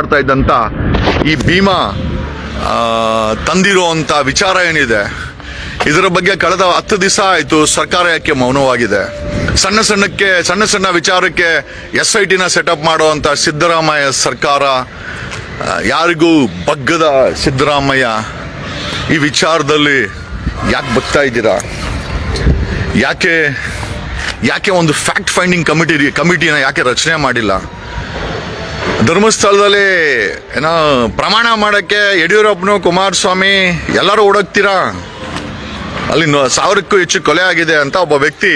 ಮಾಡ್ತಾ ಇದ್ದಂತ ಈ ಭೀಮಾ ತಂದಿರುವಂಥ ವಿಚಾರ ಏನಿದೆ? ಇದರ ಬಗ್ಗೆ ಕಳೆದ ಹತ್ತು ದಿವಸ ಆಯಿತು ಸರ್ಕಾರ ಯಾಕೆ ಮೌನವಾಗಿದೆ? ಸಣ್ಣ ಸಣ್ಣಕ್ಕೆ, ಸಣ್ಣ ಸಣ್ಣ ವಿಚಾರಕ್ಕೆ ಎಸ್ ಐ ಟಿನ ಸೆಟಪ್ ಮಾಡುವಂಥ ಸಿದ್ದರಾಮಯ್ಯ ಸರ್ಕಾರ ಯಾರಿಗೂ ಬಗ್ಗದ ಸಿದ್ದರಾಮಯ್ಯ, ಈ ವಿಚಾರದಲ್ಲಿ ಯಾಕೆ ಬಗ್ತಾ ಇದ್ದೀರಾ? ಯಾಕೆ ಯಾಕೆ ಒಂದು ಫ್ಯಾಕ್ಟ್ ಫೈಂಡಿಂಗ್ ಕಮಿಟಿ ಕಮಿಟಿನ ಯಾಕೆ ರಚನೆ ಮಾಡಿಲ್ಲ? ಧರ್ಮಸ್ಥಳದಲ್ಲಿ ಏನೋ ಪ್ರಮಾಣ ಮಾಡೋಕ್ಕೆ ಯಡಿಯೂರಪ್ಪನು ಕುಮಾರಸ್ವಾಮಿ ಎಲ್ಲರೂ ಓಡೋಗ್ತೀರಾ ಅಲ್ಲಿ ಸಾವಿರಕ್ಕೂ ಹೆಚ್ಚು ಕೊಲೆ ಆಗಿದೆ ಅಂತ ಒಬ್ಬ ವ್ಯಕ್ತಿ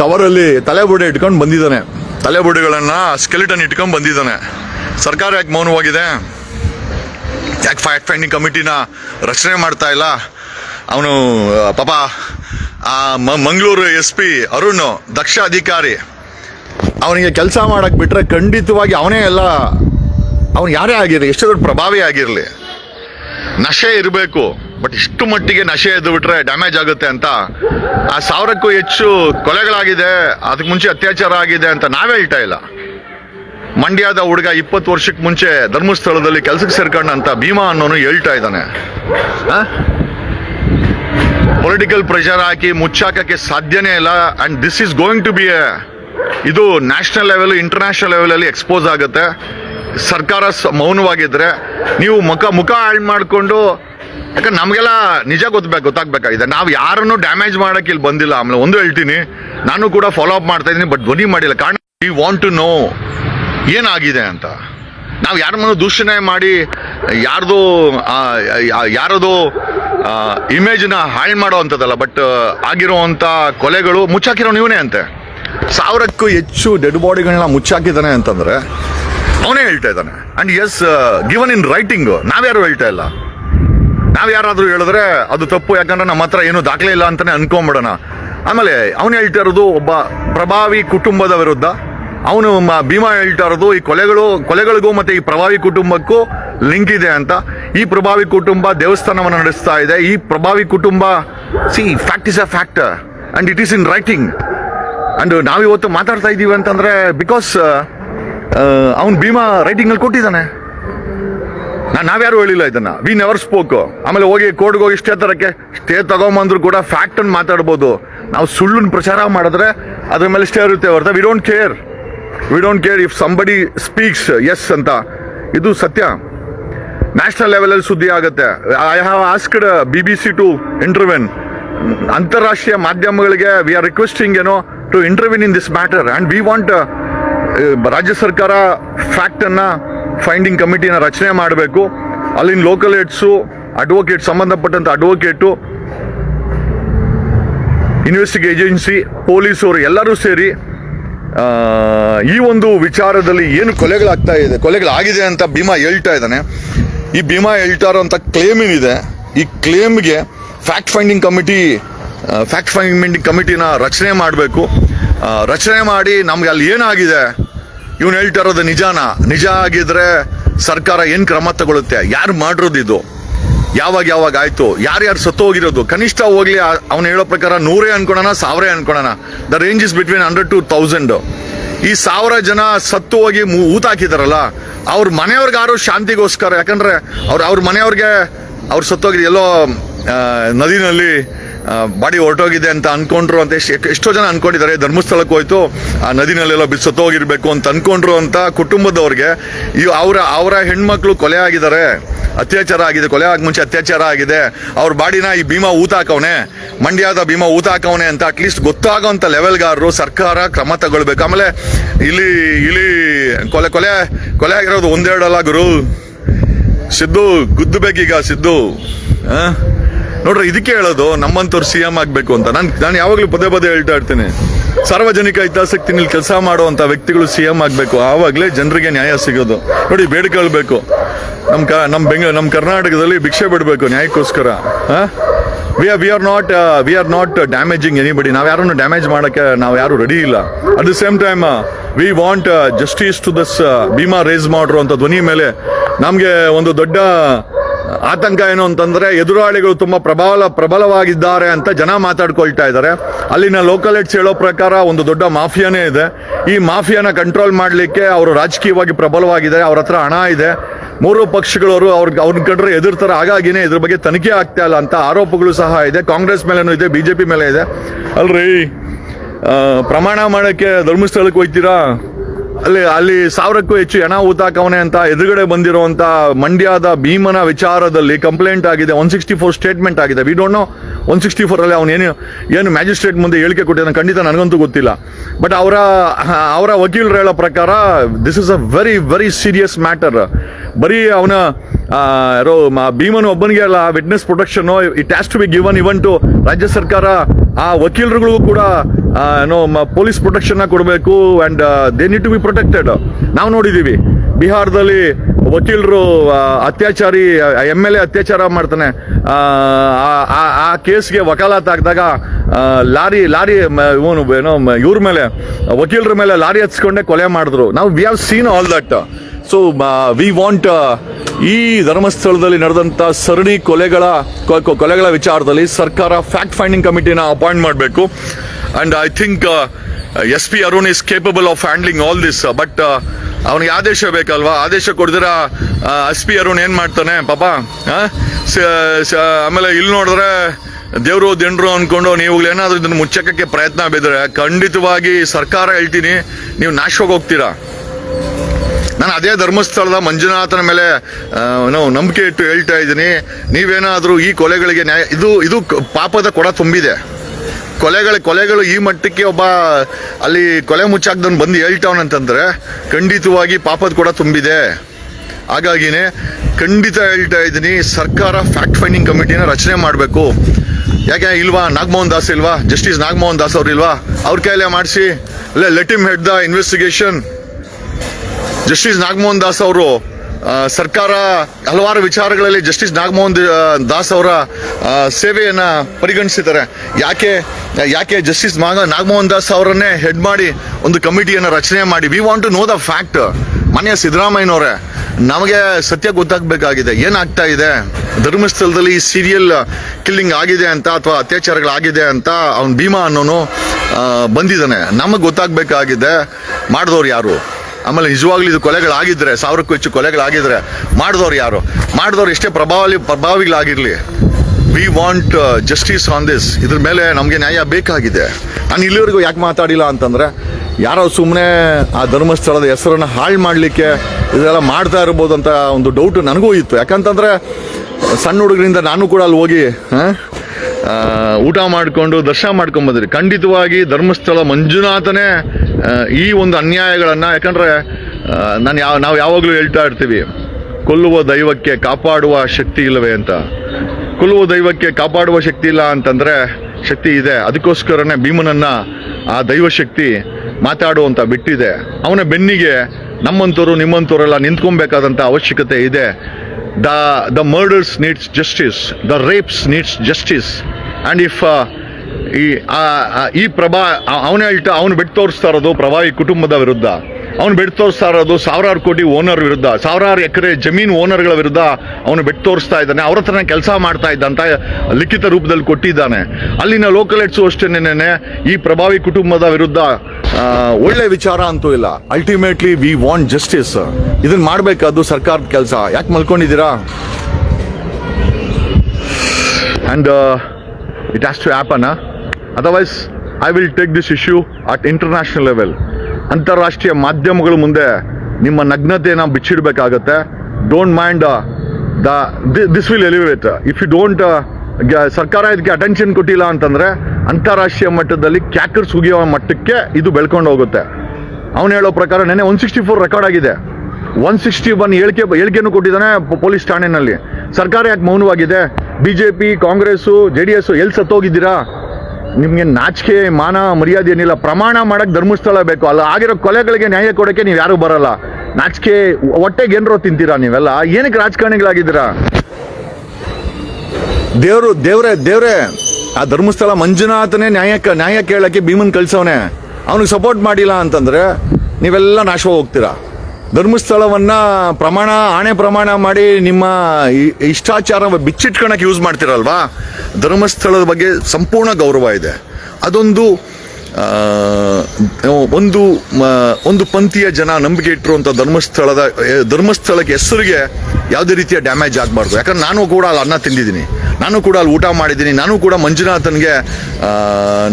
ಕವರಲ್ಲಿ ತಲೆಬುಡೆ ಇಟ್ಕೊಂಡು ಬಂದಿದ್ದಾನೆ. ತಲೆಬುಡೆಗಳನ್ನ ಸ್ಕೆಲಿಟನ್ ಇಟ್ಕೊಂಡು ಬಂದಿದ್ದಾನೆ. ಸರ್ಕಾರ ಯಾಕೆ ಮೌನವಾಗಿದೆ? ಯಾಕೆ ಫ್ಯಾಕ್ಟ್ ಫೈಂಡಿಂಗ್ ಕಮಿಟಿನ ರಚನೆ ಮಾಡ್ತಾ ಇಲ್ಲ? ಅವನು ಪಾಪ ಮಂಗಳೂರು ಎಸ್ ಪಿ ಅರುಣ್, ದಕ್ಷ ಅಧಿಕಾರಿ ಅವನಿಗೆ ಕೆಲಸ ಮಾಡಕ್ಕೆ ಬಿಟ್ರೆ ಖಂಡಿತವಾಗಿ ಅವನೇ ಎಲ್ಲ, ಅವನು ಯಾರೇ ಆಗಿರಲಿ, ಎಷ್ಟು ದೊಡ್ಡ ಪ್ರಭಾವಿ ಆಗಿರಲಿ. ನಶೆ ಇರಬೇಕು, ಬಟ್ ಇಷ್ಟು ಮಟ್ಟಿಗೆ ನಶೆ ಎದ್ದು ಬಿಟ್ರೆ ಡ್ಯಾಮೇಜ್ ಆಗುತ್ತೆ ಅಂತ. ಆ ಸಾವಿರಕ್ಕೂ ಹೆಚ್ಚು ಕೊಲೆಗಳಾಗಿದೆ, ಅದಕ್ಕೆ ಮುಂಚೆ ಅತ್ಯಾಚಾರ ಆಗಿದೆ ಅಂತ ನಾವೇ ಹೇಳ್ತಾ ಇಲ್ಲ. ಮಂಡ್ಯದ ಹುಡುಗ ಇಪ್ಪತ್ತು ವರ್ಷಕ್ಕೆ ಮುಂಚೆ ಧರ್ಮಸ್ಥಳದಲ್ಲಿ ಕೆಲಸಕ್ಕೆ ಸೇರ್ಕೊಂಡಂತ ಭೀಮಾ ಅನ್ನೋನು ಹೇಳ್ತಾ ಇದ್ದಾನೆ. ಪೊಲಿಟಿಕಲ್ ಪ್ರೆಷರ್ ಹಾಕಿ ಮುಚ್ಚಾಕಕ್ಕೆ ಸಾಧ್ಯನೇ ಇಲ್ಲ and this is going to be a ಇದು ನ್ಯಾಷನಲ್ ಲೆವೆಲ್ ಇಂಟರ್ನ್ಯಾಷನಲ್ ಲೆವೆಲಲ್ಲಿ ಎಕ್ಸ್ಪೋಸ್ ಆಗುತ್ತೆ. ಸರ್ಕಾರ ಮೌನವಾಗಿದ್ದರೆ ನೀವು ಮುಖ ಮುಖ ಹಾಳು ಮಾಡಿಕೊಂಡು, ಯಾಕಂದ್ರೆ ನಮಗೆಲ್ಲ ನಿಜ ಗೊತ್ತಬೇಕು, ಗೊತ್ತಾಗಬೇಕಾಗಿದೆ. ನಾವು ಯಾರನ್ನು ಡ್ಯಾಮೇಜ್ ಮಾಡೋಕ್ಕೆ ಇಲ್ಲಿ ಬಂದಿಲ್ಲ. ಆಮೇಲೆ ಒಂದು ಹೇಳ್ತೀನಿ, ನಾನು ಕೂಡ ಫಾಲೋ ಅಪ್ ಮಾಡ್ತಾ ಇದ್ದೀನಿ ಬಟ್ ಧ್ವನಿ ಮಾಡಿಲ್ಲ. ಕಾರಣ ವಿ ವಾಂಟ್ ಟು ನೋ ಏನಾಗಿದೆ ಅಂತ. ನಾವು ಯಾರನ್ನು ದೂಷಣೆ ಮಾಡಿ, ಯಾರ್ದು ಯಾರದು ಇಮೇಜ್ನ ಹಾಳು ಮಾಡೋ ಅಂಥದ್ದಲ್ಲ ಬಟ್ ಆಗಿರುವಂಥ ಕೊಲೆಗಳು ಮುಚ್ಚಾಕಿರೋ ನೀವೇ ಅಂತೆ. ಸಾವಿರಕ್ಕೂ ಹೆಚ್ಚು ಡೆಡ್ ಬಾಡಿಗಳನ್ನ ಮುಚ್ಚಾಕಿದ್ದಾನೆ ಅಂತಂದ್ರೆ ಅವನೇ ಹೇಳ್ತಾ ಇದ್ದಾನೆ. And as given in writing ನಾವ್ಯಾರು ಹೇಳ್ತಾ ಇಲ್ಲ. ನಾವು ಯಾರಾದರೂ ಹೇಳಿದ್ರೆ ಅದು ತಪ್ಪು, ಯಾಕಂದ್ರೆ ನಮ್ಮ ಹತ್ರ ಏನು ದಾಖಲೆ ಇಲ್ಲ ಅಂತಾನೆ ಅನ್ಕೊಂಬಿಡೋಣ. ಆಮೇಲೆ ಅವನು ಹೇಳ್ತಾ ಇರೋದು ಒಬ್ಬ ಪ್ರಭಾವಿ ಕುಟುಂಬದ ವಿರುದ್ಧ. ಅವನು ಭೀಮಾ ಹೇಳ್ತಾ ಇರೋದು, ಈ ಕೊಲೆಗಳು, ಕೊಲೆಗಳಿಗೂ ಮತ್ತೆ ಈ ಪ್ರಭಾವಿ ಕುಟುಂಬಕ್ಕೂ ಲಿಂಕ್ ಇದೆ ಅಂತ. ಈ ಪ್ರಭಾವಿ ಕುಟುಂಬ ದೇವಸ್ಥಾನವನ್ನು ನಡೆಸ್ತಾ ಇದೆ. ಈ ಪ್ರಭಾವಿ ಕುಟುಂಬ see fact is a fact and it is in writing and ನಾವಿವತ್ತು ಮಾತಾಡ್ತಾ ಇದ್ದೀವಿ ಅಂತಂದ್ರೆ ಬಿಕಾಸ್ ಅವನು ಭೀಮಾ ರೈಟಿಂಗ್ ಅಲ್ಲಿ ಕೊಟ್ಟಿದ್ದಾನೆ. ನಾ ನಾವ್ಯಾರು ಹೇಳಿಲ್ಲ ಇದನ್ನ. ವಿ ನೆವರ್ ಸ್ಪೋಕ್ ಆಮೇಲೆ ಹೋಗಿ ಕೋರ್ಟ್ಗೆ ಹೋಗಿ ಸ್ಟೇ ತರಕ್ಕೆ. ಸ್ಟೇ ತಗೊಂಬಂದ್ರು ಕೂಡ ಫ್ಯಾಕ್ಟ್ ಅನ್ನು ಮಾತಾಡ್ಬೋದು. ನಾವು ಸುಳ್ಳನ್ನು ಪ್ರಚಾರ ಮಾಡಿದ್ರೆ ಅದ್ರ ಮೇಲೆ ಸ್ಟೇ ಇರುತ್ತೆ ಹೊರತ. We don't care we don't care if somebody speaks yes ಅಂತ. ಇದು ಸತ್ಯ. ನ್ಯಾಷನಲ್ ಲೆವೆಲಲ್ಲಿ ಸುದ್ದಿ ಆಗುತ್ತೆ. I have asked B B C to intervene ಅಂತಾರಾಷ್ಟ್ರೀಯ ಮಾಧ್ಯಮಗಳಿಗೆ ವಿ ಆರ್ ರಿಕ್ವೆಸ್ಟಿಂಗ್ ಏನೋ to intervene in this matter and we want ರಾಜ್ಯ ಸರ್ಕಾರ ಫ್ಯಾಕ್ಟನ್ನು ಫೈಂಡಿಂಗ್ ಕಮಿಟಿನ ರಚನೆ ಮಾಡಬೇಕು. ಅಲ್ಲಿನ ಲೋಕಲ್ ಏಡ್ಸು ಅಡ್ವೊಕೇಟ್ ಸಂಬಂಧಪಟ್ಟಂಥ ಅಡ್ವೊಕೇಟು ಇನ್ವೆಸ್ಟಿಗೆ ಏಜೆನ್ಸಿ ಪೊಲೀಸರು ಎಲ್ಲರೂ ಸೇರಿ ಈ ಒಂದು ವಿಚಾರದಲ್ಲಿ ಏನು ಕೊಲೆಗಳಾಗ್ತಾ ಇದೆ, ಕೊಲೆಗಳಾಗಿದೆ ಅಂತ ಭೀಮಾ ಹೇಳ್ತಾ ಇದ್ದಾನೆ. ಈ ಭೀಮಾ ಹೇಳ್ತಾ ಇರೋಂಥ ಕ್ಲೇಮ್ ಏನಿದೆ, ಈ ಕ್ಲೇಮ್ಗೆ fact finding committee fact finding ಕಮಿಟಿನ ರಚನೆ ಮಾಡಬೇಕು. ರಚನೆ ಮಾಡಿ ನಮ್ಗೆ ಅಲ್ಲಿ ಏನಾಗಿದೆ? ಇವನು ಹೇಳ್ತಾ ಇರೋದು ನಿಜಾನ. ನಿಜ ಆಗಿದ್ರೆ ಸರ್ಕಾರ ಏನು ಕ್ರಮ ತಗೊಳುತ್ತೆ ಯಾರು ಮಾಡಿರೋದು ಇದು? ಯಾವಾಗ ಯಾವಾಗ ಆಯಿತು? ಯಾರ್ಯಾರು ಸತ್ತು ಹೋಗಿರೋದು? ಕನಿಷ್ಠ ಹೋಗ್ಲಿ ಅವನು ಹೇಳೋ ಪ್ರಕಾರ ನೂರೇ ಅನ್ಕೊಳೋಣ, ಸಾವಿರೇ ಅನ್ಕೊಳೋಣ. The range is between hundred to thousand ಈ ಸಾವಿರ ಜನ ಸತ್ತು ಹೋಗಿ ಊತ ಹಾಕಿದಾರಲ್ಲ, ಅವ್ರ ಮನೆಯವ್ರಿಗಾರು ಶಾಂತಿಗೋಸ್ಕರ, ಯಾಕಂದ್ರೆ ಅವ್ರ ಅವ್ರ ಮನೆಯವ್ರಿಗೆ ಅವ್ರು ಸತ್ತೋಗಿ ಎಲ್ಲೋ ನದಿನಲ್ಲಿ ಬಾಡಿ ಹೊರಟೋಗಿದೆ ಅಂತ ಅನ್ಕೊಂಡ್ರು ಅಂತ ಎಷ್ಟು ಜನ ಅನ್ಕೊಂಡಿದ್ದಾರೆ. ಧರ್ಮಸ್ಥಳಕ್ಕೆ ಹೋಯ್ತು, ಆ ನದಿನಲ್ಲೆಲ್ಲ ಬಿ ಸತ್ತೋಗಿರ್ಬೇಕು ಅಂತ ಅನ್ಕೊಂಡ್ರು ಅಂತ ಕುಟುಂಬದವ್ರಿಗೆ ಈ ಅವರ ಅವರ ಹೆಣ್ಮಕ್ಳು ಕೊಲೆ ಆಗಿದ್ದಾರೆ. ಅತ್ಯಾಚಾರ ಆಗಿದೆ. ಕೊಲೆ ಆಗ ಮುಂಚೆ ಅತ್ಯಾಚಾರ ಆಗಿದೆ. ಅವ್ರ ಬಾಡಿನ ಈ ಭೀಮಾ ಊತ ಹಾಕವನೆ. ಮಂಡ್ಯದ ಭೀಮಾ ಊತ ಹಾಕವನೆ ಅಂತ ಅಟ್ಲೀಸ್ಟ್ ಗೊತ್ತಾಗೋಂಥ ಲೆವೆಲ್ಗಾರರು ಸರ್ಕಾರ ಕ್ರಮ ತಗೊಳ್ಬೇಕು. ಆಮೇಲೆ ಇಲ್ಲಿ ಇಲ್ಲಿ ಕೊಲೆ ಕೊಲೆ ಕೊಲೆ ಆಗಿರೋದು ಒಂದೆರಡಲ್ಲ ಗುರು. ಸಿದ್ದು ಗುದ್ದಬೇಕೀಗ ಸಿದ್ದು. ಆ? ನೋಡ್ರಿ, ಇದಕ್ಕೆ ಹೇಳೋದು ನಮ್ಮಂತವ್ರು ಸಿ ಎಂ ಆಗ್ಬೇಕು ಅಂತ. ನಾನು ನಾನು ಯಾವಾಗಲೂ ಪದೇ ಪದೇ ಹೇಳ್ತಾ ಇರ್ತೀನಿ. ಸಾರ್ವಜನಿಕ ಹಿತಾಸಕ್ತಿನಲ್ಲಿ ಕೆಲಸ ಮಾಡುವಂಥ ವ್ಯಕ್ತಿಗಳು ಸಿ ಎಂ ಆಗಬೇಕು. ಆವಾಗಲೇ ಜನರಿಗೆ ನ್ಯಾಯ ಸಿಗೋದು. ನೋಡಿ ಬೇಡ್ಕೊಳ್ಬೇಕು ನಮ್ ಕ ನಮ್ಮ ಬೆಂಗ ನಮ್ ಕರ್ನಾಟಕದಲ್ಲಿ ಭಿಕ್ಷೆ ಬಿಡಬೇಕು ನ್ಯಾಯಕ್ಕೋಸ್ಕರ. We are we are not we are not damaging anybody ನಾವು ಯಾರನ್ನು ಡ್ಯಾಮೇಜ್ ಮಾಡಕ್ಕೆ ನಾವು ಯಾರು ರೆಡಿ ಇಲ್ಲ. At the same time we want justice to this Bhima race ಮಾಡ್ರು ಅಂತ ಧ್ವನಿ ಮೇಲೆ ನಮಗೆ ಒಂದು ದೊಡ್ಡ ಆತಂಕ ಏನು ಅಂತಂದ್ರೆ ಎದುರಾಳಿಗಳು ತುಂಬಾ ಪ್ರಬಲ ಪ್ರಬಲವಾಗಿದ್ದಾರೆ ಅಂತ ಜನ ಮಾತಾಡ್ಕೊಳ್ತಾ ಇದ್ದಾರೆ. ಅಲ್ಲಿನ ಲೋಕಲ್ ಹೆಡ್ಸ್ ಹೇಳೋ ಪ್ರಕಾರ ಒಂದು ದೊಡ್ಡ ಮಾಫಿಯಾನೇ ಇದೆ. ಈ ಮಾಫಿಯಾನ ಕಂಟ್ರೋಲ್ ಮಾಡಲಿಕ್ಕೆ ಅವರು ರಾಜಕೀಯವಾಗಿ ಪ್ರಬಲವಾಗಿದ್ದಾರೆ. ಅವ್ರ ಹತ್ರ ಹಣ ಇದೆ. ಮೂರು ಪಕ್ಷಗಳವರು ಅವ್ರ ಅವ್ರನ್ನ ಕಂಡ್ರೆ ಎದುರ್ತಾರೆ ಹಾಗಾಗಿನೇ ಇದ್ರ ಬಗ್ಗೆ ತನಿಖೆ ಆಗ್ತಾ ಇಲ್ಲ ಅಂತ ಆರೋಪಗಳು ಸಹ ಇದೆ. ಕಾಂಗ್ರೆಸ್ ಮೇಲೇನೂ ಇದೆ, ಬಿಜೆಪಿ ಮೇಲೆ ಇದೆ. ಅಲ್ರಿ ಪ್ರಮಾಣ ಮಾಡೋಕ್ಕೆ ಧರ್ಮಸ್ಥಳಕ್ಕೆ ಹೋಗ್ತೀರಾ ಅಲ್ಲಿ ಅಲ್ಲಿ ಸಾವಿರಕ್ಕೂ ಹೆಚ್ಚು ಹೆಣ ಊತಾಕವನೆ ಅಂತ ಎದುರುಗಡೆ ಬಂದಿರುವಂತ ಮಂಡ್ಯದ ಭೀಮನ ವಿಚಾರದಲ್ಲಿ ಕಂಪ್ಲೇಂಟ್ ಆಗಿದೆ ಒನ್ ಸಿಕ್ಸ್ಟಿ ಫೋರ್ ಸ್ಟೇಟ್ಮೆಂಟ್ ಆಗಿದೆ. We don't know one sixty four ಅಲ್ಲಿ ಅವನು ಏನು ಏನು ಮ್ಯಾಜಿಸ್ಟ್ರೇಟ್ ಮುಂದೆ ಹೇಳಿಕೆ ಕೊಟ್ಟಿದ್ದಾನೆ, ಖಂಡಿತ ನನಗಂತೂ ಗೊತ್ತಿಲ್ಲ. ಬಟ್ ಅವರ ಅವರ ವಕೀಲರ ಹೇಳೋ ಪ್ರಕಾರ this is a very very serious matter ಬರೀ ಅವನ ಯಾರೋ ಭೀಮನ್ ಒಬ್ಬನಿಗೆ ಅಲ್ಲ witness protection it has to be given even to ರಾಜ್ಯ ಸರ್ಕಾರ. ಆ ವಕೀಲರುಗಳಿಗೂ ಕೂಡ ಏನೋ ಪೊಲೀಸ್ ಪ್ರೊಟೆಕ್ಷನ್ ಕೊಡಬೇಕು and they need to be protected ನಾವು ನೋಡಿದ್ದೀವಿ ಬಿಹಾರದಲ್ಲಿ ವಕೀಲರು ಅತ್ಯಾಚಾರಿ ಎಂ ಎಲ್ ಎ ಅತ್ಯಾಚಾರ ಮಾಡ್ತಾನೆ. ಆ, ಕೇಸ್ಗೆ ವಕಾಲತ್ ಹಾಕಿದಾಗ ಲಾರಿ ಲಾರಿ ಏನೋ ಇವ್ರ ಮೇಲೆ ವಕೀಲರ ಮೇಲೆ ಲಾರಿ ಹಚ್ಕೊಂಡೆ ಕೊಲೆ ಮಾಡಿದ್ರು. ನಾವು we have seen all that so we want ಈ ಧರ್ಮಸ್ಥಳದಲ್ಲಿ ನಡೆದಂತ ಸರಣಿ ಕೊಲೆಗಳ ಕೊಲೆಗಳ ವಿಚಾರದಲ್ಲಿ ಸರ್ಕಾರ ಫ್ಯಾಕ್ಟ್ ಫೈಂಡಿಂಗ್ ಕಮಿಟಿನ ಅಪಾಯಿಂಟ್ ಮಾಡಬೇಕು. And I think S P Arun is capable of handling all this but ಅವನಿಗೆ ಆದೇಶ ಬೇಕಲ್ವಾ? ಆದೇಶ ಕೊಡಿದ್ರ ಎಸ್ ಪಿ ಅರುಣ್ ಏನು ಮಾಡ್ತಾನೆ, ಪಾಪ? ಆಮೇಲೆ ಇಲ್ಲಿ ನೋಡಿದ್ರೆ ದೇವರು ದಿಂಡ್ರು ಅಂದ್ಕೊಂಡು ನೀವು ಏನಾದರೂ ಇದನ್ನು ಮುಚ್ಚಕ್ಕೆ ಪ್ರಯತ್ನ ಬಿದ್ದರೆ ಖಂಡಿತವಾಗಿ ಸರ್ಕಾರ ಹೇಳ್ತೀನಿ, ನೀವು ನಾಶವಾಗಿ ಹೋಗ್ತೀರಾ? ನಾನು ಅದೇ ಧರ್ಮಸ್ಥಳದ ಮಂಜುನಾಥನ ಮೇಲೆ ನಾವು ನಂಬಿಕೆ ಇಟ್ಟು ಹೇಳ್ತಾ ಇದ್ದೀನಿ. ನೀವೇನಾದರೂ ಈ ಕೊಲೆಗಳಿಗೆ ನ್ಯಾಯ, ಇದು ಇದು ಪಾಪದ ಕೊಡ ತುಂಬಿದೆ. ಕೊಲೆಗಳ, ಕೊಲೆಗಳು ಈ ಮಟ್ಟಕ್ಕೆ ಒಬ್ಬ, ಅಲ್ಲಿ ಕೊಲೆ ಮುಚ್ಚಾಕ್ದವ್ನು ಬಂದು ಹೇಳ್ತಾವನಂತಂದರೆ ಖಂಡಿತವಾಗಿ ಪಾಪದ ಕೊಡ ತುಂಬಿದೆ. ಹಾಗಾಗಿನೇ ಖಂಡಿತ ಹೇಳ್ತಾ ಇದ್ದೀನಿ, ಸರ್ಕಾರ ಫ್ಯಾಕ್ಟ್ ಫೈಂಡಿಂಗ್ ಕಮಿಟಿನ ರಚನೆ ಮಾಡಬೇಕು. ಯಾಕೆ, ಇಲ್ವಾ? ನಾಗಮೋಹನ್ ದಾಸ್ ಇಲ್ವಾ? ಜಸ್ಟಿಸ್ ನಾಗಮೋಹನ್ ದಾಸ್ ಅವ್ರು ಇಲ್ವಾ? ಅವ್ರ ಕೈಲೇ ಮಾಡಿಸಿ? Let him head the investigation justice Nagamohan Das ಅವರು ಸರ್ಕಾರ ಹಲವಾರು ವಿಚಾರಗಳಲ್ಲಿ ಜಸ್ಟಿಸ್ ನಾಗಮೋಹನ್ ದಾಸ್ ಅವರ ಸೇವೆಯನ್ನು ಪರಿಗಣಿಸಿದ್ದಾರೆ. ಯಾಕೆ ಯಾಕೆ ಜಸ್ಟಿಸ್ ನಾಗ ನಾಗಮೋಹನ್ ದಾಸ್ ಅವರನ್ನೇ ಹೆಡ್ ಮಾಡಿ ಒಂದು ಕಮಿಟಿಯನ್ನು ರಚನೆ ಮಾಡಿ? We want to know the fact ಮಾನ್ಯ ಸಿದ್ದರಾಮಯ್ಯನವರೇ, ನಮಗೆ ಸತ್ಯ ಗೊತ್ತಾಗಬೇಕಾಗಿದೆ. ಏನಾಗ್ತಾ ಇದೆ? ಧರ್ಮಸ್ಥಳದಲ್ಲಿ ಈ ಸೀರಿಯಲ್ ಕಿಲ್ಲಿಂಗ್ ಆಗಿದೆ ಅಂತ ಅಥವಾ ಅತ್ಯಾಚಾರಗಳಾಗಿದೆ ಅಂತ ಅವ್ನು ಭೀಮಾ ಅನ್ನೋನು ಬಂದಿದ್ದಾನೆ. ನಮಗೆ ಗೊತ್ತಾಗಬೇಕಾಗಿದೆ. ಮಾಡಿದವ್ರು ಯಾರು? ಆಮೇಲೆ ನಿಜವಾಗ್ಲೂ ಇದು ಕೊಲೆಗಳಾಗಿದ್ರೆ, ಸಾವಿರಕ್ಕೂ ಹೆಚ್ಚು ಕೊಲೆಗಳಾಗಿದ್ರೆ ಮಾಡಿದವ್ರು ಯಾರು? ಮಾಡಿದವ್ರು ಎಷ್ಟೇ ಪ್ರಭಾವಲಿ, ಪ್ರಭಾವಿಗಳಾಗಿರ್ಲಿ we want justice on this ಇದ್ರ ಮೇಲೆ ನಮಗೆ ನ್ಯಾಯ ಬೇಕಾಗಿದೆ. ನಾನು ಇಲ್ಲಿವರೆಗೂ ಯಾಕೆ ಮಾತಾಡಿಲ್ಲ ಅಂತಂದರೆ, ಯಾರೋ ಸುಮ್ಮನೆ ಆ ಧರ್ಮಸ್ಥಳದ ಹೆಸರನ್ನು ಹಾಳು ಮಾಡಲಿಕ್ಕೆ ಇದೆಲ್ಲ ಮಾಡ್ತಾ ಇರ್ಬೋದು ಅಂತ ಒಂದು ಡೌಟ್ ನನಗೂ ಇತ್ತು. ಯಾಕಂತಂದರೆ, ಸಣ್ಣ ಹುಡುಗರಿಂದ ನಾನು ಕೂಡ ಅಲ್ಲಿ ಹೋಗಿ ಊಟ ಮಾಡಿಕೊಂಡು ದರ್ಶನ ಮಾಡ್ಕೊಂಡು ಬಂದ್ರಿ. ಖಂಡಿತವಾಗಿ ಧರ್ಮಸ್ಥಳ ಮಂಜುನಾಥನೇ ಈ ಒಂದು ಅನ್ಯಾಯಗಳನ್ನು, ಯಾಕಂದರೆ ನಾನು ಯಾವ, ನಾವು ಯಾವಾಗಲೂ ಹೇಳ್ತಾ ಇರ್ತೀವಿ, ಕೊಲ್ಲುವ ದೈವಕ್ಕೆ ಕಾಪಾಡುವ ಶಕ್ತಿ ಇಲ್ಲವೇ ಅಂತ. ಕೊಲ್ಲುವ ದೈವಕ್ಕೆ ಕಾಪಾಡುವ ಶಕ್ತಿ ಇಲ್ಲ ಅಂತಂದರೆ ಶಕ್ತಿ ಇದೆ. ಅದಕ್ಕೋಸ್ಕರನೇ ಭೀಮನನ್ನು ಆ ದೈವ ಶಕ್ತಿ ಮಾತಾಡುವಂತ ಬಿಟ್ಟಿದೆ. ಅವನ ಬೆನ್ನಿಗೆ ನಮ್ಮಂಥವ್ರು ನಿಮ್ಮಂಥವ್ರೆಲ್ಲ ನಿಂತ್ಕೊಬೇಕಾದಂಥ ಅವಶ್ಯಕತೆ ಇದೆ. The the murders needs justice, the rapes needs justice. And if ಆ- ಈ ಪ್ರಭಾ ಅವನೇ ಹೇಳ್ತಾ ಅವನು ಬಿಟ್ಟು ತೋರಿಸ್ತಾ ಇರೋದು ಪ್ರಭಾವಿ ಕುಟುಂಬದ ವಿರುದ್ಧ ಅವನು ಬೆಟ್ಟು ತೋರಿಸ್ತಾ ಇರೋದು ಸಾವಿರಾರು ಕೋಟಿ ಓನರ್ ವಿರುದ್ಧ, ಸಾವಿರಾರು ಎಕರೆ ಜಮೀನು ಓನರ್ಗಳ ವಿರುದ್ಧ ಅವನು ಬೆಟ್ಟು ತೋರಿಸ್ತಾ ಇದ್ದಾನೆ. ಅವ್ರ ಹತ್ರನೇ ಕೆಲಸ ಮಾಡ್ತಾ ಇದ್ದಂತ ಲಿಖಿತ ರೂಪದಲ್ಲಿ ಕೊಟ್ಟಿದ್ದಾನೆ. ಅಲ್ಲಿನ ಲೋಕಲ್ ಹೆಡ್ಸು ಅಷ್ಟೇನೆ ಈ ಪ್ರಭಾವಿ ಕುಟುಂಬದ ವಿರುದ್ಧ ಒಳ್ಳೆ ವಿಚಾರ ಅಂತೂ ಇಲ್ಲ. ಅಲ್ಟಿಮೇಟ್ಲಿ ವಿ ವಾಂಟ್ ಜಸ್ಟಿಸ್ ಇದನ್ನ ಮಾಡಬೇಕಾದ್ದು ಸರ್ಕಾರದ ಕೆಲಸ. ಯಾಕೆ ಮಲ್ಕೊಂಡಿದ್ದೀರಾ? And it has to happen otherwise I will take this issue at international level. ಅಂತಾರಾಷ್ಟ್ರೀಯ ಮಾಧ್ಯಮಗಳ ಮುಂದೆ ನಿಮ್ಮ ನಗ್ನತೆಯನ್ನು ಬಿಚ್ಚಿಡಬೇಕಾಗತ್ತೆ. Don't mind the this will elevate if you don't ಸರ್ಕಾರ ಇದಕ್ಕೆ ಅಟೆನ್ಷನ್ ಕೊಟ್ಟಿಲ್ಲ ಅಂತಂದರೆ ಅಂತಾರಾಷ್ಟ್ರೀಯ ಮಟ್ಟದಲ್ಲಿ ಕ್ಯಾಕರ್ ಸುಗಿಯುವ ಮಟ್ಟಕ್ಕೆ ಇದು ಬೆಳ್ಕೊಂಡು ಹೋಗುತ್ತೆ. ಅವನು ಹೇಳೋ ಪ್ರಕಾರ ನೆನೆ ಒನ್ ಸಿಕ್ಸ್ಟಿ ಫೋರ್ ರೆಕಾರ್ಡ್ ಆಗಿದೆ. ಒನ್ ಸಿಕ್ಸ್ಟಿ ಒನ್ ಹೇಳಿಕೆ ಹೇಳಿಕೆಯನ್ನು ಕೊಟ್ಟಿದ್ದಾನೆ ಪೊಲೀಸ್ ಠಾಣೆನಲ್ಲಿ. ಸರ್ಕಾರ ಯಾಕೆ ಮೌನವಾಗಿದೆ? BJP Congress J D S ಎಲ್ಲಿ ಸತ್ತೋಗಿದ್ದೀರಾ? ನಿಮ್ಗೆ ನಾಚಿಕೆ, ಮಾನ, ಮರ್ಯಾದೆ ಏನಿಲ್ಲ. ಪ್ರಮಾಣ ಮಾಡೋಕ್ಕೆ ಧರ್ಮಸ್ಥಳ ಬೇಕು. ಅಲ್ಲ ಆಗಿರೋ ಕೊಲೆಗಳಿಗೆ ನ್ಯಾಯ ಕೊಡಕ್ಕೆ ನೀವು ಯಾರು ಬರಲ್ಲ. ನಾಚಿಕೆ, ಹೊಟ್ಟೆಗೆ ಏನರೋ ತಿಂತೀರಾ ನೀವೆಲ್ಲ? ಏನಕ್ಕೆ ರಾಜಕಾರಣಿಗಳಾಗಿದ್ದೀರಾ? ದೇವರು, ದೇವ್ರೆ ದೇವ್ರೆ. ಆ ಧರ್ಮಸ್ಥಳ ಮಂಜುನಾಥನೇ ನ್ಯಾಯಕ್ಕೆ ನ್ಯಾಯ ಕೇಳಕ್ಕೆ ಭೀಮನ್ ಕಳ್ಸವನೆ. ಅವನಿಗೆ ಸಪೋರ್ಟ್ ಮಾಡಿಲ್ಲ ಅಂತಂದ್ರೆ ನೀವೆಲ್ಲ ನಾಶವಾಗಿ ಹೋಗ್ತೀರಾ? ಧರ್ಮಸ್ಥಳವನ್ನ ಪ್ರಮಾಣ, ಆಣೆ ಪ್ರಮಾಣ ಮಾಡಿ ನಿಮ್ಮ ಇಷ್ಟಾಚಾರ ಬಿಚ್ಚಿಟ್ಕೊಳಕ್ಕೆ ಯೂಸ್ ಮಾಡ್ತಿರಲ್ವಾ? ಧರ್ಮಸ್ಥಳದ ಬಗ್ಗೆ ಸಂಪೂರ್ಣ ಗೌರವ ಇದೆ. ಅದೊಂದು ಒಂದು ಒಂದು ಪಂಥೀಯ ಜನ ನಂಬಿಕೆ ಇಟ್ಟಿರುವಂಥ ಧರ್ಮಸ್ಥಳದ ಧರ್ಮಸ್ಥಳಕ್ಕೆ ಹೆಸರಿಗೆ ಯಾವುದೇ ರೀತಿಯ ಡ್ಯಾಮೇಜ್ ಆಗಬಾರ್ದು. ಯಾಕಂದ್ರೆ ನಾನು ಕೂಡ ಅಲ್ಲಿ ಅನ್ನ ತಿಂದಿದ್ದೀನಿ. ನಾನು ಕೂಡ ಅಲ್ಲಿ ಊಟ ಮಾಡಿದ್ದೀನಿ. ನಾನು ಕೂಡ ಮಂಜುನಾಥನ್ಗೆ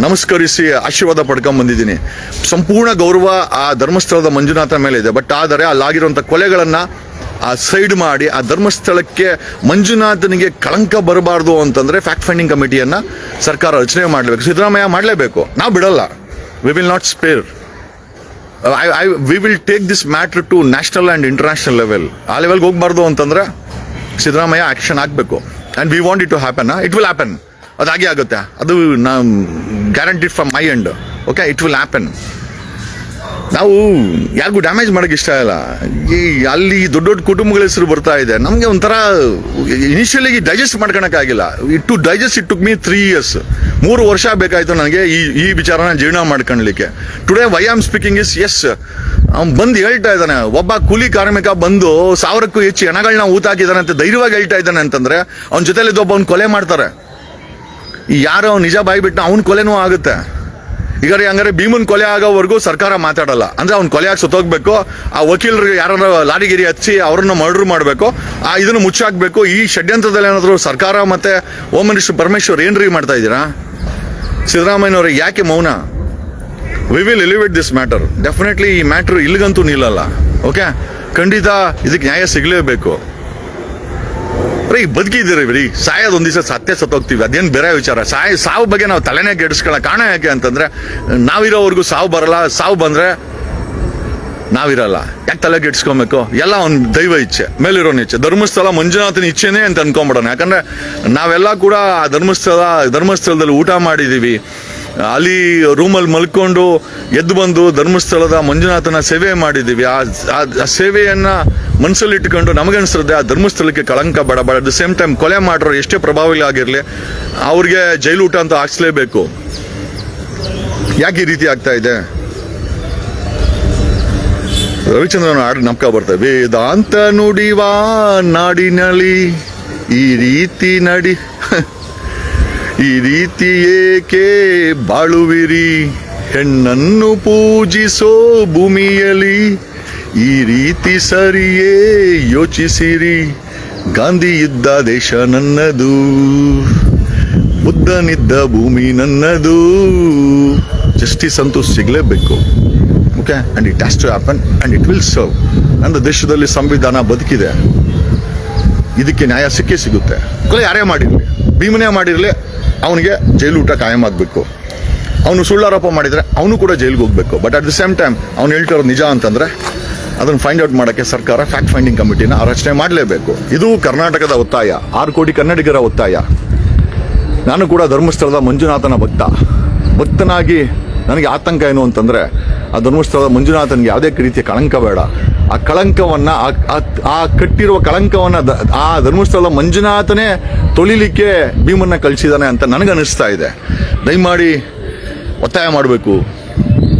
ನಮಸ್ಕರಿಸಿ ಆಶೀರ್ವಾದ ಪಡ್ಕೊಂಡ್ ಬಂದಿದ್ದೀನಿ. ಸಂಪೂರ್ಣ ಗೌರವ ಆ ಧರ್ಮಸ್ಥಳದ ಮಂಜುನಾಥ ಮೇಲೆ ಇದೆ ಬಟ್ ಆದರೆ ಅಲ್ಲಾಗಿರುವಂಥ ಕೊಲೆಗಳನ್ನು ಆ ಸೈಡ್ ಮಾಡಿ ಆ ಧರ್ಮಸ್ಥಳಕ್ಕೆ ಮಂಜುನಾಥನಿಗೆ ಕಳಂಕ ಬರಬಾರ್ದು ಅಂತಂದರೆ ಫ್ಯಾಕ್ಟ್ ಫೈಂಡಿಂಗ್ ಕಮಿಟಿಯನ್ನು ಸರ್ಕಾರ ರಚನೆ ಮಾಡಲೇಬೇಕು. ಸಿದ್ದರಾಮಯ್ಯ ಮಾಡಲೇಬೇಕು. ನಾವು ಬಿಡಲ್ಲ. We will not spare I I we will take this matter to national and international level ಆ ಲೆವೆಲ್ಗೆ ಹೋಗ್ಬಾರ್ದು ಅಂತಂದ್ರೆ ಸಿದ್ದರಾಮಯ್ಯ ಆ್ಯಕ್ಷನ್ ಆಗಬೇಕು and we want it to happen it will happen ಅದು ಹಾಗೆ ಆಗುತ್ತೆ. ಅದು ನಾ guaranteed from my end okay it will happen ನಾವು ಯಾರಿಗೂ ಡ್ಯಾಮೇಜ್ ಮಾಡಕ್ಕೆ ಇಷ್ಟ ಇಲ್ಲ. ಈ ಅಲ್ಲಿ ದೊಡ್ಡ ದೊಡ್ಡ ಕುಟುಂಬಗಳ ಹೆಸರು ಬರ್ತಾ ಇದೆ. ನಮಗೆ ಒಂಥರ initially digest ಮಾಡ್ಕೊಳಕ್ಕಾಗಿಲ್ಲ it to digest it took me three years ಮೂರು ವರ್ಷ ಬೇಕಾಯಿತು ನನಗೆ ಈ ಈ ವಿಚಾರನ ಜೀರ್ಣ ಮಾಡ್ಕೊಳ್ಲಿಕ್ಕೆ today why am speaking is as ಅವ್ನು ಬಂದು ಹೇಳ್ತಾ ಇದ್ದಾನೆ. ಒಬ್ಬ ಕೂಲಿ ಕಾರ್ಮಿಕ ಬಂದು ಸಾವಿರಕ್ಕೂ ಹೆಚ್ಚು ಹೆಣಗಳನ್ನ ಊತಾಕಿದ್ದಾನೆ ಅಂತ ಧೈರ್ಯವಾಗಿ ಹೇಳ್ತಾ ಇದ್ದಾನೆ ಅಂತಂದ್ರೆ ಅವನ ಒಬ್ಬ ಅವ್ನು ಕೊಲೆ ಮಾಡ್ತಾರೆ. ಯಾರು ಯಾರೋ ನಿಜ ಬಾಯ್ಬಿಟ್ಟು ಅವ್ನ ಕೊಲೆನೂ ಆಗುತ್ತೆ. ಈಗ ಹಂಗಾರೆ ಭೀಮನ್ ಕೊಲೆ ಆಗೋವರೆಗೂ ಸರ್ಕಾರ ಮಾತಾಡಲ್ಲ. ಅಂದ್ರೆ ಅವ್ನು ಆಗಿ ಸುತ್ತೋಗ್ಬೇಕು, ಆ ವಕೀಲರಿಗೆ ಯಾರು ಲಾರಿಗಿರಿ ಹಚ್ಚಿ ಅವ್ರನ್ನ ಮರ್ಡರ್ ಮಾಡಬೇಕು, ಆ ಇದನ್ನು ಮುಚ್ಚಾಕ್ಬೇಕು, ಈ ಷಡ್ಯಂತ್ರದಲ್ಲಿ ಏನಾದರೂ ಸರ್ಕಾರ ಮತ್ತೆ ಹೋಮ್ ಮಿನಿಸ್ಟರ್ ಪರಮೇಶ್ವರ್ ಏನ್ರಿ ಮಾಡ್ತಾ ಇದ್ದೀರಾ? ಸಿದ್ದರಾಮಯ್ಯನವ್ರಿಗೆ ಯಾಕೆ ಮೌನ? We will elevate this matter definitely ಈ ಮ್ಯಾಟ್ರ್ ಇಲ್ಲಿಗಂತೂ ನಿಲ್ಲಲ್ಲ. ಓಕೆ ಖಂಡಿತ ಇದಕ್ಕೆ ನ್ಯಾಯ ಸಿಗಲೇಬೇಕು. ಬರೀ ಬದುಕಿದ್ದೀರಿ ಬರೀ ಸಾಯೋದು ಒಂದು ದಿವಸ ಸತ್ಯ ಸತ್ತೋಗ್ತೀವಿ. ಅದೇನು ಬೇರೆ ವಿಚಾರ. ಸಾಯ್, ಸಾವು ಬಗ್ಗೆ ನಾವು ತಲೆನೇ ಕೆಡಿಸ್ಕೊಳ್ಳೋ ಕಾರಣ ಯಾಕೆ ಅಂತಂದ್ರೆ, ನಾವಿರೋವರೆಗೂ ಸಾವು ಬರಲ್ಲ. ಸಾವು ಬಂದ್ರೆ ನಾವಿರಲ್ಲ. ಯಾಕೆ ತಲೆ ಕೆಡ್ಸ್ಕೊಬೇಕು? ಎಲ್ಲ ಒಂದು ದೈವ ಇಚ್ಛೆ ಮೇಲಿರೋ ಇಚ್ಛೆ. ಧರ್ಮಸ್ಥಳ ಮಂಜುನಾಥನ ಇಚ್ಛೆನೇ ಅಂತ ಅನ್ಕೊಂಬಿಡೋಣ. ಯಾಕಂದ್ರೆ ನಾವೆಲ್ಲ ಕೂಡ ಆ ಧರ್ಮಸ್ಥಳ, ಧರ್ಮಸ್ಥಳದಲ್ಲಿ ಊಟ ಮಾಡಿದೀವಿ. ಅಲ್ಲಿ ರೂಮಲ್ಲಿ ಮಲ್ಕೊಂಡು ಎದ್ದು ಬಂದು ಧರ್ಮಸ್ಥಳದ ಮಂಜುನಾಥನ ಸೇವೆ ಮಾಡಿದ್ದೀವಿ. ಆ ಸೇವೆಯನ್ನು ಮನಸ್ಸಲ್ಲಿ ಇಟ್ಕೊಂಡು ನಮಗನ್ಸಿರುತ್ತೆ ಆ ಧರ್ಮಸ್ಥಳಕ್ಕೆ ಕಳಂಕ ಬಡ ಬಡ. ಅಟ್ ದ ಸೇಮ್ ಟೈಮ್ ಕೊಲೆ ಮಾಡೋರು ಎಷ್ಟೇ ಪ್ರಭಾವಿ ಆಗಿರಲಿ, ಅವ್ರಿಗೆ ಜೈಲು ಊಟ ಅಂತ ಹಾಕ್ಸ್ಲೇಬೇಕು. ಯಾಕೆ ಈ ರೀತಿ ಆಗ್ತಾ ಇದೆ? ರವಿಚಂದ್ರನ ಹಾಡು ನಮ್ಕ ಬರ್ತದೆ ವೇದಾಂತ ನುಡಿವಾ ನಾಡಿನಳಿ, ಈ ರೀತಿ ನಡಿ. ಈ ರೀತಿ ಏಕೆ ಬಾಳುವಿರಿ? ಹೆಣ್ಣನ್ನು ಪೂಜಿಸೋ ಭೂಮಿಯಲ್ಲಿ ಈ ರೀತಿ ಸರಿಯೇ ಯೋಚಿಸಿರಿ. ಗಾಂಧಿ ಇದ್ದ ದೇಶ ನನ್ನದು, ಬುದ್ಧನಿದ್ದ ಭೂಮಿ ನನ್ನದು. ಜಸ್ಟಿಸ್ ಅಂತೂ ಸಿಗಲೇಬೇಕು. Okay and it has to happen and it will serve ನನ್ನ ದೇಶದಲ್ಲಿ ಸಂವಿಧಾನ ಬದುಕಿದೆ. ಇದಕ್ಕೆ ನ್ಯಾಯ ಸಿಕ್ಕೇ ಸಿಗುತ್ತೆ. ಯಾರೇ ಮಾಡಿರಲಿ, ಭೀಮನೇ ಮಾಡಿರಲಿ ಅವನಿಗೆ ಜೈಲು ಊಟ ಕಾಯಂ ಆಗಬೇಕು. ಅವನು ಸುಳ್ಳಾರೋಪ ಮಾಡಿದರೆ ಅವನು ಕೂಡ ಜೈಲಿಗೆ ಹೋಗಬೇಕು. But at the same time ಅವ್ನು ಹೇಳ್ತಿರೋದು ನಿಜ ಅಂತಂದರೆ ಅದನ್ನು ಫೈಂಡ್ ಔಟ್ ಮಾಡೋಕ್ಕೆ ಸರ್ಕಾರ ಫ್ಯಾಕ್ಟ್ ಫೈಂಡಿಂಗ್ ಕಮಿಟಿನ ರಚನೆ ಮಾಡಲೇಬೇಕು. ಇದು ಕರ್ನಾಟಕದ ಒತ್ತಾಯ. ಆರು ಕೋಟಿ ಕನ್ನಡಿಗರ ಒತ್ತಾಯ. ನಾನು ಕೂಡ ಧರ್ಮಸ್ಥಳದ ಮಂಜುನಾಥನ ಭಕ್ತ. ಭಕ್ತನಾಗಿ ನನಗೆ ಆತಂಕ ಏನು ಅಂತಂದರೆ, ಆ ಧರ್ಮಸ್ಥಳದ ಮಂಜುನಾಥನಿಗೆ ಯಾವುದೇ ರೀತಿಯ ಕಳಂಕ ಬೇಡ. ಆ ಕಳಂಕವನ್ನ, ಆ- ಕಟ್ಟಿರುವ ಕಳಂಕವನ್ನ ಆ ಧರ್ಮಸ್ಥಳದ ಮಂಜುನಾಥನೇ ತೊಳಿಲಿಕ್ಕೆ ಭೀಮನ್ನ ಕಳಿಸಿದಾನೆ ಅಂತ ನನಗೆ ಅನಿಸ್ತಾ ಇದೆ. ದಯಮಾಡಿ ಒತ್ತಾಯ ಮಾಡಬೇಕು.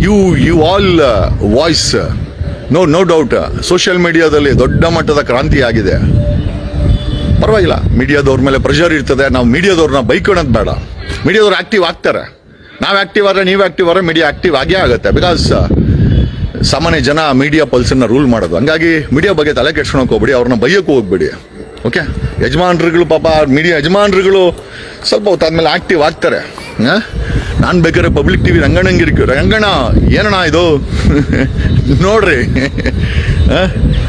You you all voice no no doubt social ಮೀಡಿಯಾದಲ್ಲಿ ದೊಡ್ಡ ಮಟ್ಟದ ಕ್ರಾಂತಿ ಆಗಿದೆ. ಪರವಾಗಿಲ್ಲ. ಮೀಡಿಯಾದವ್ರ ಮೇಲೆ ಪ್ರೆಷರ್ ಇರ್ತದೆ. ನಾವು ಮೀಡಿಯಾದವ್ರನ್ನ ಬೈಕೊಳ್ಳೋದು ಬೇಡ. ಮೀಡಿಯಾದವ್ರು ಆಕ್ಟಿವ್ ಆಗ್ತಾರೆ. ನಾವು ಆಕ್ಟಿವ್ ಆದರೆ ನೀವು ಆಕ್ಟಿವ್ ಆದರೆ ಮೀಡಿಯಾ ಆಕ್ಟಿವ್ ಆಗೇ ಆಗುತ್ತೆ. ಬಿಕಾಸ್ ಸಾಮಾನ್ಯ ಜನ ಮೀಡಿಯಾ ಪಲ್ಸನ್ನ ರೂಲ್ ಮಾಡೋದು. ಹಂಗಾಗಿ ಮೀಡಿಯಾ ಬಗ್ಗೆ ತಲೆ ಕೆಡ್ಸ್ಕೊಳಕ್ಕೆ ಹೋಗ್ಬೇಡಿ, ಅವ್ರನ್ನ ಬೈಯಕ್ಕೂ ಹೋಗ್ಬೇಡಿ. ಓಕೆ ಯಜಮಾನ್ರುಗಳು ಪಾಪ ಮೀಡಿಯಾ ಯಜಮಾನ್ರುಗಳು ಸ್ವಲ್ಪ ಹೊತ್ತಾದ್ಮೇಲೆ ಆಕ್ಟಿವ್ ಆಗ್ತಾರೆ. ನಾನು ಬೇಕಾದ್ರೆ ಪಬ್ಲಿಕ್ ಟಿ ಟಿವಿ ರಂಗಣ್ಣಂಗಿರ್ಕ ರಂಗಣ ಏನಣ್ಣ ಇದು? ನೋಡ್ರಿ?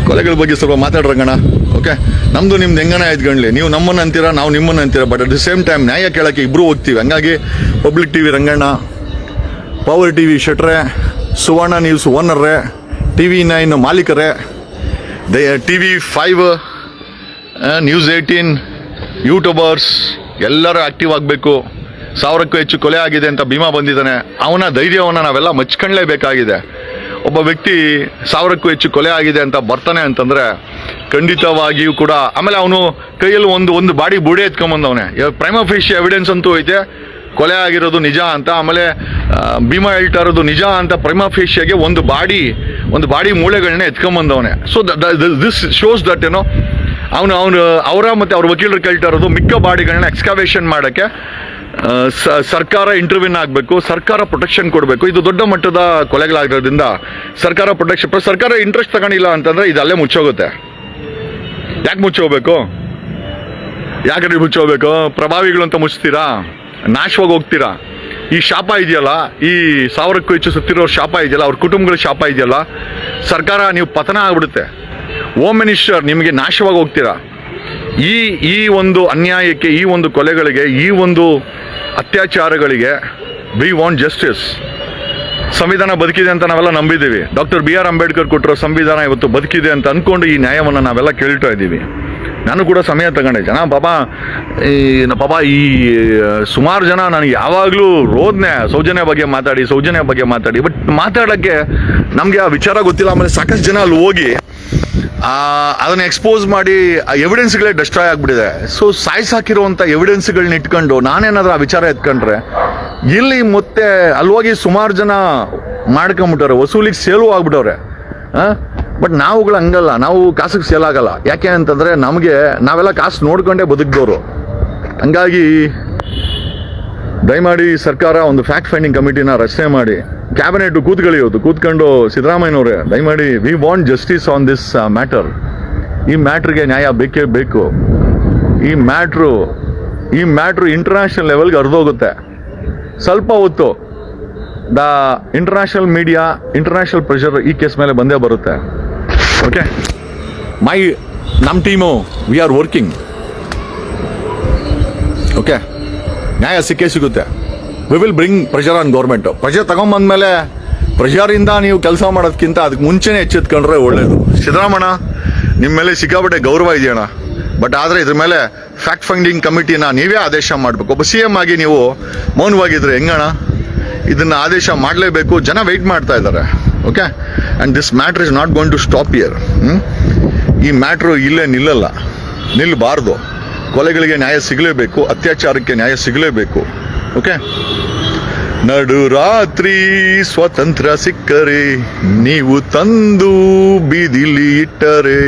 ಕೊಲೆಗಳ ಬಗ್ಗೆ ಸ್ವಲ್ಪ ಮಾತಾಡ್ರಿ ರಂಗಣ ಓಕೆ ನಮ್ಮದು ನಿಮ್ದು ಹೆಂಗನ ಇದ್ಕೊಂಡ್ಲಿ ನೀವು ನಮ್ಮನ್ನು ಅಂತೀರಾ, ನಾವು ನಿಮ್ಮನ್ನು ಅಂತೀರಾ? But at the same time ನ್ಯಾಯ ಕೇಳೋಕ್ಕೆ ಇಬ್ಬರು ಹೋಗ್ತೀವಿ. ಹಂಗಾಗಿ public T V Ranganna power T V ಶೆಟ್ರೆ Suvarna news ಓನರ್ರೇ T V nine ಮಾಲೀಕರೇ, the TV five news eighteen YouTubers ಎಲ್ಲರೂ ಆ್ಯಕ್ಟಿವ್ ಆಗಬೇಕು. ಸಾವಿರಕ್ಕೂ ಹೆಚ್ಚು ಕೊಲೆ ಆಗಿದೆ ಅಂತ ಭೀಮಾ ಬಂದಿದ್ದಾನೆ. ಅವನ ಧೈರ್ಯವನ್ನು ನಾವೆಲ್ಲ ಮಚ್ಕೊಳ್ಳೇಬೇಕಾಗಿದೆ ಒಬ್ಬ ವ್ಯಕ್ತಿ ಸಾವಿರಕ್ಕೂ ಹೆಚ್ಚು ಕೊಲೆ ಆಗಿದೆ ಅಂತ ಬರ್ತಾನೆ ಅಂತಂದರೆ ಖಂಡಿತವಾಗಿಯೂ ಕೂಡ, ಆಮೇಲೆ ಅವನು ಕೈಯಲ್ಲಿ ಒಂದು ಒಂದು ಬಾಡಿ ಬೂಡೆ ಎತ್ಕೊಂಬಂದವನೆ ಪ್ರೈಮ್ ಫಿಶ್ ಎವಿಡೆನ್ಸ್ ಅಂತೂ ಐತೆ. ಕೊಲೆ ಆಗಿರೋದು ನಿಜ ಅಂತ, ಆಮೇಲೆ ಭೀಮಾ ಹೇಳ್ತಾ ಇರೋದು ನಿಜ ಅಂತ ಪ್ರೈಮಾ ಫೇಶಿಯಾಗೆ ಒಂದು ಬಾಡಿ ಒಂದು ಬಾಡಿ ಮೂಳೆಗಳನ್ನ ಎತ್ಕೊಂಬಂದವನೆ. ಸೊ ದಿಸ್ ಶೋಸ್ ದಟ್ ಏನೋ ಅವನು ಅವನು, ಅವರ ಮತ್ತು ಅವ್ರ ವಕೀಲರು ಕೇಳ್ತಾ ಇರೋದು ಮಿಕ್ಕ ಬಾಡಿಗಳನ್ನ ಎಕ್ಸ್ಕಾವೇಷನ್ ಮಾಡೋಕ್ಕೆ ಸರ್ಕಾರ ಇಂಟರ್ವ್ಯೂನ್ ಆಗಬೇಕು, ಸರ್ಕಾರ ಪ್ರೊಟೆಕ್ಷನ್ ಕೊಡಬೇಕು. ಇದು ದೊಡ್ಡ ಮಟ್ಟದ ಕೊಲೆಗಳಾಗಿರೋದ್ರಿಂದ ಸರ್ಕಾರ ಪ್ರೊಟೆಕ್ಷನ್ ಸರ್ಕಾರ ಇಂಟ್ರೆಸ್ಟ್ ತಗೊಂಡಿಲ್ಲ ಅಂತಂದ್ರೆ ಇದಲ್ಲೇ ಮುಚ್ಚೋಗುತ್ತೆ. ಯಾಕೆ ಮುಚ್ಚೋಗ್ಬೇಕು? ಯಾಕ್ರಿ ಮುಚ್ಚೋಗ್ಬೇಕು? ಪ್ರಭಾವಿಗಳು ಅಂತ ಮುಚ್ತೀರಾ? ನಾಶವಾಗಿ ಹೋಗ್ತೀರಾ? ಈ ಶಾಪ ಇದೆಯಲ್ಲ, ಈ ಸಾವಿರಕ್ಕೂ ಹೆಚ್ಚು ಸತ್ತಿರೋ ಶಾಪ ಇದೆಯಲ್ಲ, ಅವ್ರ ಕುಟುಂಬಗಳ ಶಾಪ ಇದೆಯಲ್ಲ, ಸರ್ಕಾರ ನೀವು ಪತನ ಆಗ್ಬಿಡುತ್ತೆ. ಹೋಮ್ ಮಿನಿಸ್ಟರ್ ನಿಮಗೆ ನಾಶವಾಗಿ ಹೋಗ್ತೀರಾ? ಈ ಈ ಒಂದು ಅನ್ಯಾಯಕ್ಕೆ, ಈ ಒಂದು ಕೊಲೆಗಳಿಗೆ, ಈ ಒಂದು ಅತ್ಯಾಚಾರಗಳಿಗೆ ವಿ ವಾಂಟ್ ಜಸ್ಟಿಸ್ ಸಂವಿಧಾನ ಬದುಕಿದೆ ಅಂತ ನಾವೆಲ್ಲ ನಂಬಿದ್ದೀವಿ. ಡಾಕ್ಟರ್ ಬಿ ಆರ್ ಅಂಬೇಡ್ಕರ್ ಕೊಟ್ಟಿರೋ ಸಂವಿಧಾನ ಇವತ್ತು ಬದುಕಿದೆ ಅಂತ ಅಂದ್ಕೊಂಡು ಈ ನ್ಯಾಯವನ್ನು ನಾವೆಲ್ಲ ಕೇಳ್ತಾ ಇದ್ದೀವಿ. ನಾನು ಕೂಡ ಸಮಯ ತಗೊಂಡೆ. ಜನ, ಪಾಪ, ಈ ಪಾಪ, ಈ, ಸುಮಾರು ಜನ ನನಗೆ ಯಾವಾಗಲೂ ರೋದ್ನೆ, ಸೌಜನ್ಯ ಬಗ್ಗೆ ಮಾತಾಡಿ, ಸೌಜನ್ಯ ಬಗ್ಗೆ ಮಾತಾಡಿ ಬಟ್ ಮಾತಾಡೋಕ್ಕೆ ನಮಗೆ ಆ ವಿಚಾರ ಗೊತ್ತಿಲ್ಲ. ಆಮೇಲೆ ಸಾಕಷ್ಟು ಜನ ಅಲ್ಲಿ ಹೋಗಿ ಅದನ್ನು ಎಕ್ಸ್ಪೋಸ್ ಮಾಡಿ, ಆ ಎವಿಡೆನ್ಸ್ಗಳೇ ಡಿಸ್ಟ್ರಾಯ್ ಆಗಿಬಿಟ್ಟಿದೆ. ಸೊ ಸಾಯಿಸಾಕಿರುವಂಥ ಎವಿಡೆನ್ಸ್ಗಳನ್ನ ಇಟ್ಕೊಂಡು, ನಾನೇನಾದರೂ ಆ ವಿಚಾರ ಎತ್ಕೊಂಡ್ರೆ, ಇಲ್ಲಿ ಮತ್ತೆ ಅಲ್ಲಿ ಹೋಗಿ ಸುಮಾರು ಜನ ಮಾಡ್ಕೊಂಬಿಟ್ಟವ್ರೆ, ವಸೂಲಿಗೆ ಸೇಲು ಆಗ್ಬಿಟ್ಟವ್ರೆ ಬಟ್ ನಾವುಗಳು ಹಂಗಲ್ಲ, ನಾವು ಕಾಸಿಗೆ ಸೇಲ್ ಆಗಲ್ಲ. ಯಾಕೆ ಅಂತಂದ್ರೆ ನಮಗೆ ನಾವೆಲ್ಲ ಕಾಸು ನೋಡ್ಕೊಂಡೇ ಬದುಕಿದವರು. ಹಂಗಾಗಿ ದಯಮಾಡಿ ಸರ್ಕಾರ ಒಂದು ಫ್ಯಾಕ್ಟ್ ಫೈಂಡಿಂಗ್ ಕಮಿಟಿನ ರಚನೆ ಮಾಡಿ. ಕ್ಯಾಬಿನೆಟ್ ಇವತ್ತು. ಕೂತ್ಕೊಂಡು ಸಿದ್ದರಾಮಯ್ಯನವರೇ, ದಯಮಾಡಿ we want justice on this matter ಈ ಮ್ಯಾಟ್ರಿಗೆ ನ್ಯಾಯ ಬೇಕೇ ಬೇಕು. ಈ ಮ್ಯಾಟ್ರು ಈ ಮ್ಯಾಟ್ರು ಇಂಟರ್ನ್ಯಾಷನಲ್ ಲೆವೆಲ್ಗೆ ಹರಿದೋಗುತ್ತೆ. ಸ್ವಲ್ಪ ಹೊತ್ತು the international media international pressure ಈ ಕೇಸ್ ಮೇಲೆ ಬಂದೇ ಬರುತ್ತೆ. ಓಕೆ ಮೈ ನಮ್ಮ team we are working okay ನ್ಯಾಯ ಸಿಕ್ಕೇ ಸಿಗುತ್ತೆ. We will bring pressure on government pressure ತಗೊಂಬಂದ್ಮೇಲೆ ಪ್ರೆಷರಿಂದ ನೀವು ಕೆಲಸ ಮಾಡೋದಕ್ಕಿಂತ ಅದಕ್ಕೆ ಮುಂಚೆನೇ ಎಚ್ಚೆತ್ಕೊಂಡ್ರೆ ಒಳ್ಳೇದು. ಸಿದ್ದರಾಮಣ್ಣ ನಿಮ್ಮ ಮೇಲೆ ಸಿಕ್ಕಾಪಟ್ಟೆ ಗೌರವ ಇದೆಯಣ್ಣ. ಬಟ್ ಆದರೆ ಇದ್ರ ಮೇಲೆ ಫ್ಯಾಕ್ಟ್ ಫೈಂಡಿಂಗ್ ಕಮಿಟಿನ ನೀವೇ ಆದೇಶ ಮಾಡಬೇಕು. ಒಬ್ಬ ಸಿ ಎಂ ಆಗಿ ನೀವು ಮೌನವಾಗಿದ್ರೆ ಹೆಂಗಣ್ಣ? ಇದನ್ನ ಆದೇಶ ಮಾಡಲೇಬೇಕು. ಜನ ವೆಯ್ಟ್ ಮಾಡ್ತಾ ಇದ್ದಾರೆ. Okay and this matter is not going to stop here ಈ ಮ್ಯಾಟ್ರು ಇಲ್ಲೇ ನಿಲ್ಲಲ್ಲ. ನಿಲ್ಲಬಾರ್ದು ಕೊಲೆಗಳಿಗೆ ನ್ಯಾಯ ಸಿಗಲೇಬೇಕು. ಅತ್ಯಾಚಾರಕ್ಕೆ ನ್ಯಾಯ ಸಿಗಲೇಬೇಕು. ಓಕೆ ನಡು ರಾತ್ರಿ ಸ್ವತಂತ್ರ ಸಿಕ್ಕರೆ, ನೀವು ತಂದು ಬೀದಿಲಿ ಇಟ್ಟರೆ,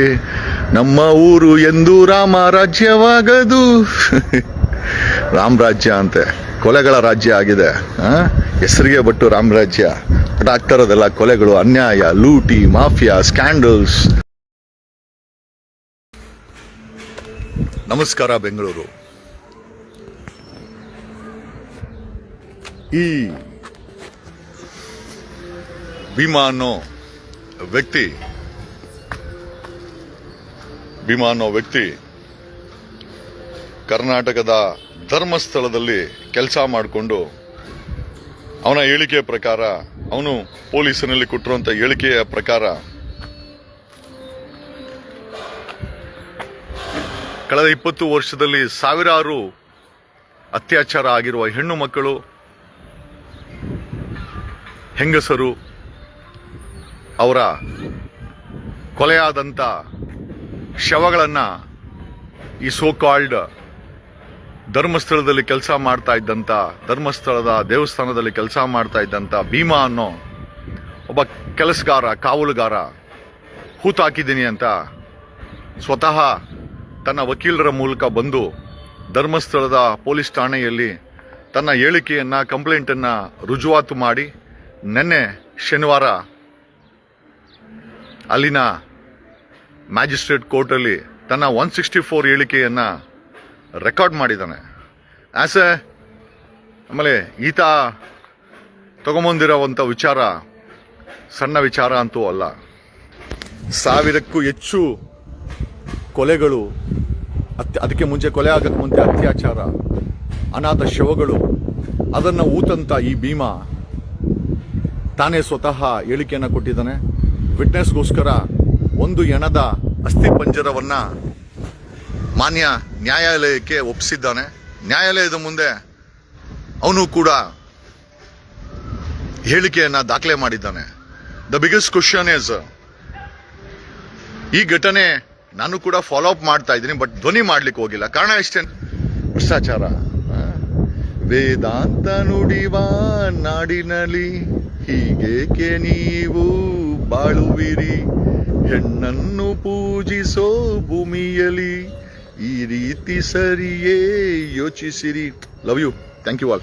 ನಮ್ಮ ಊರು ಎಂದು ರಾಮ ರಾಜ್ಯವಾಗದು. ರಾಮ್ ರಾಜ್ಯ ಅಂತೆ. ಕೊಲೆಗಳ ರಾಜ್ಯ ಆಗಿದೆ? ಹೆಸರಿಗೆ ಬಟ್ಟು ರಾಮ್ ರಾಜ್ಯ. ಆಗ್ತಾ ಕೊಲೆಗಳು, ಅನ್ಯಾಯ, ಲೂಟಿ, ಮಾಫಿಯಾ, ಸ್ಕ್ಯಾಂಡಲ್ಸ್. ನಮಸ್ಕಾರ ಬೆಂಗಳೂರು. ಈ ಭೀಮಾ ವ್ಯಕ್ತಿ ಭೀಮಾ ವ್ಯಕ್ತಿ ಕರ್ನಾಟಕದ ಧರ್ಮಸ್ಥಳದಲ್ಲಿ ಕೆಲಸ ಮಾಡಿಕೊಂಡು ಅವನ ಹೇಳಿಕೆ ಪ್ರಕಾರ, ಅವನು ಪೊಲೀಸಿನಲ್ಲಿ ಕೊಟ್ಟಿರುವಂಥ ಹೇಳಿಕೆಯ ಪ್ರಕಾರ, ಕಳೆದ ಇಪ್ಪತ್ತು ವರ್ಷದಲ್ಲಿ ಸಾವಿರಾರು ಅತ್ಯಾಚಾರ ಆಗಿರುವ ಹೆಣ್ಣು ಮಕ್ಕಳು, ಹೆಂಗಸರು, ಅವರ ಕೊಲೆಯಾದಂಥ ಶವಗಳನ್ನು ಈ ಸೋ ಕಾಲ್ಡ್ ಧರ್ಮಸ್ಥಳದಲ್ಲಿ ಕೆಲಸ ಮಾಡ್ತಾ ಇದ್ದಂಥ ಧರ್ಮಸ್ಥಳದ ದೇವಸ್ಥಾನದಲ್ಲಿ ಕೆಲಸ ಮಾಡ್ತಾ ಇದ್ದಂಥ ಭೀಮಾ ಅನ್ನೋ ಒಬ್ಬ ಕೆಲಸಗಾರ, ಕಾವಲುಗಾರ ಹೂತಾಕಿದ್ದೀನಿ ಅಂತ ಸ್ವತಃ ತನ್ನ ವಕೀಲರ ಮೂಲಕ ಬಂದು ಧರ್ಮಸ್ಥಳದ ಪೊಲೀಸ್ ಠಾಣೆಯಲ್ಲಿ ತನ್ನ ಹೇಳಿಕೆಯನ್ನು, ಕಂಪ್ಲೇಂಟನ್ನು ರುಜುವಾತು ಮಾಡಿ ನಿನ್ನೆ ಶನಿವಾರ ಅಲ್ಲಿನ ಮ್ಯಾಜಿಸ್ಟ್ರೇಟ್ ಕೋರ್ಟಲ್ಲಿ ತನ್ನ ಒನ್ ಸಿಕ್ಸ್ಟಿ ಫೋರ್ ಹೇಳಿಕೆಯನ್ನ ರೆಕಾರ್ಡ್ ಮಾಡಿದ್ದಾನೆ. ಆಸ್ ಎ ಆಮೇಲೆ ಈತ ತಗೊಂಬಂದಿರೋವಂಥ ವಿಚಾರ ಸಣ್ಣ ವಿಚಾರ ಅಂತೂ ಅಲ್ಲ. ಸಾವಿರಕ್ಕೂ ಹೆಚ್ಚು ಕೊಲೆಗಳು, ಅತ್ಯ, ಅದಕ್ಕೆ ಮುಂಚೆ ಕೊಲೆ ಆಗಕ್ಕೆ ಮುಂಚೆ ಅತ್ಯಾಚಾರ, ಅನಾಥ ಶವಗಳು, ಅದನ್ನು ಊತಂತ ಈ ಭೀಮಾ ತಾನೇ ಸ್ವತಃ ಹೇಳಿಕೆಯನ್ನು ಕೊಟ್ಟಿದ್ದಾನೆ. ವಿಟ್ನೆಸ್ಗೋಸ್ಕರ ಒಂದು ಎಣದ ಅಸ್ಥಿ ಪಂಜರವನ್ನು ಮಾನ್ಯ ನ್ಯಾಯಾಲಯಕ್ಕೆ ಒಪ್ಪಿಸಿದ್ದಾನೆ. ನ್ಯಾಯಾಲಯದ ಮುಂದೆ ಅವನು ಕೂಡ ಹೇಳಿಕೆಯನ್ನ ದಾಖಲೆ ಮಾಡಿದ್ದಾನೆ. ದ ಬಿಗ್ಗೆಸ್ಟ್ ಕ್ವಶನ್ ಇಸ್ ಈ ಘಟನೆ ನಾನು ಕೂಡ ಫಾಲೋ ಅಪ್ ಮಾಡ್ತಾ ಇದ್ದೀನಿ ಬಟ್ ಧ್ವನಿ ಮಾಡ್ಲಿಕ್ಕೆ ಹೋಗಿಲ್ಲ. ಕಾರಣ ಇಷ್ಟೇ ಭ್ರಷ್ಟಾಚಾರ ವೇದಾಂತ ನುಡಿವ ನಾಡಿನಲ್ಲಿ ಹೀಗೇಕೆ ನೀವು ಬಾಳುವಿರಿ? ಹೆಣ್ಣನ್ನು ಪೂಜಿಸೋ ಭೂಮಿಯಲ್ಲಿ ಈ ರೀತಿ ಸರಿಯೇ ಯೋಚಿಸಿರಿ love you thank you all